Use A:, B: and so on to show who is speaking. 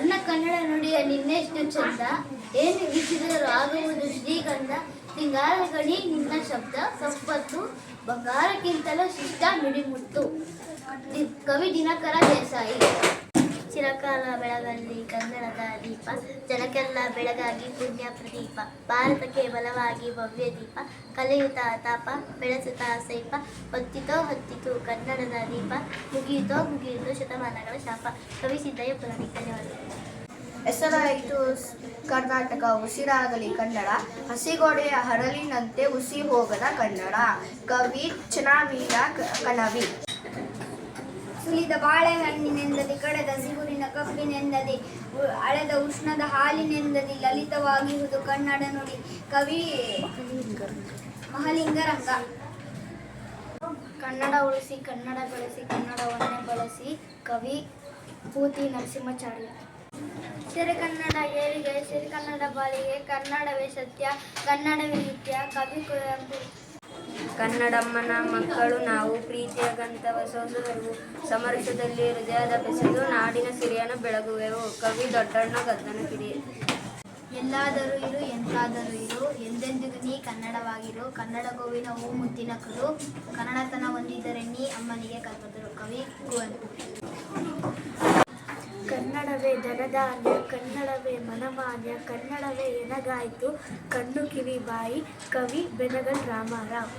A: ನನ್ನ ಕನ್ನಡ ನುಡಿಯ ನಿನ್ನೆಷ್ಟು ಚಂದ ಏನು ವಿಚಿತ್ರರು ಆಗುವುದು ಶ್ರೀಗಂಧ ಸಿಂಗಾರ ಗಣಿ ನಿನ್ನ ಶಬ್ದ, ಸಂಪತ್ತು, ಬಂಗಾರಕ್ಕಿಂತಲೂ ಶಿಷ್ಟ ಮಿಡಿಮುಟ್ಟು ಕವಿ ದಿನಕರ ದೇಸಾಯಿ. ಚಿರಕಾಲ ಬೆಳಗಲಿ ಕನ್ನಡದ ದೀಪ ಜನಕ್ಕೆಲ್ಲ ಬೆಳಗಾಗಿ ಪುಣ್ಯ ಪ್ರದೀಪ ಭಾರತಕ್ಕೆ ಬಲವಾಗಿ ಭವ್ಯ ದೀಪ, ಕಲೆಯುತ ತಾಪ ಬೆಳೆಸುತ್ತಾ ಸೈಪ, ಹೊತ್ತಿತೋ ಹೊತ್ತಿತು ಕನ್ನಡದ ದೀಪ, ಮುಗಿಯಿತೋ ಮುಗಿಯಿತು ಶತಮಾನಗಳ ಶಾಪ. ಕವಿ ಸಿದ್ದಯ್ಯ ಪುರಾಣಿಕ ಧನ್ಯವಾದಗಳು.
B: ಹೆಸರಾಯಿತು ಕರ್ನಾಟಕ, ಉಸಿರಾಗಲಿ ಕನ್ನಡ ಹಸಿಗೋಡೆಯ ಹರಳಿನಂತೆ ಉಸಿ ಹೋಗದ ಕನ್ನಡ. ಕವಿ ಚನಾಮೀನ ಕಣವಿ.
A: ಸುಲಿದ ಬಾಳೆಹಣ್ಣಿನೆಂದದಿ ಕಡೆದ ಸಿಗುರಿನ ಕಬ್ಬಿನೆಂದದಿ ಅಳೆದ ಉಷ್ಣದ ಹಾಲಿನೆಂದದಿ ಲಲಿತವಾಗಿರುವುದು ಕನ್ನಡ ನುಡಿ. ಕವಿ ಮಹಲಿಂಗರಂಗ. ಕನ್ನಡ ಉಳಿಸಿ, ಕನ್ನಡ ಬೆಳೆಸಿ, ಕನ್ನಡವನ್ನೇ ಬಳಸಿ ಕವಿ ಪೂತಿ ನರಸಿಂಹಾಚಾರ್ಯ. ಸಿರಿ ಕನ್ನಡ ಏಳಿಗೆ ಸಿರಿ ಕನ್ನಡ ಬಾಳಿಗೆ, ಕನ್ನಡವೇ ಸತ್ಯ, ಕನ್ನಡವೇ ನಿತ್ಯ, ಕವಿ ಕುವೆಂಪು.
B: ಕನ್ನಡಮ್ಮನ ಮಕ್ಕಳು ನಾವು ಪ್ರೀತಿಯ ಗಂತವ ಸೋಸುವೆವು ಸಮರಸದಲ್ಲಿ ಹೃದಯದ ಬೆಸೆದು ನಾಡಿನ ಸಿರಿಯನ್ನು ಬೆಳಗುವೆವು. ಕವಿ ದೊಡ್ಡಣ್ಣ ಗದ್ದನ ಕಿಡಿ
A: ಎಲ್ಲಾದರೂ ಇರು ಎಂತಾದರೂ ಇರು ಎಂದೆಂದಿಗೂ ನೀ ಕನ್ನಡವಾಗಿರು. ಕನ್ನಡ ಗೋವಿನ ಹೂ ಮುದ್ದಿನ ಕರು. ಕನ್ನಡತನ ಹೊಂದಿದ್ದರೆ ನೀ ಅಮ್ಮನಿಗೆ ಕಲ್ಪದರು ಕವಿ ಕುವೆಂಪು
C: ಕನ್ನಡವೇ ಧನಧಾನ್ಯ ಕನ್ನಡವೇ ಮನಮಾನ್ಯ ಕನ್ನಡವೇ ಎನಗಾಯಿತು. ಕಣ್ಣು ಕಿವಿ ಬಾಯಿ ಕವಿ ಬೆನಗಲ್ ರಾಮಾರಾವ್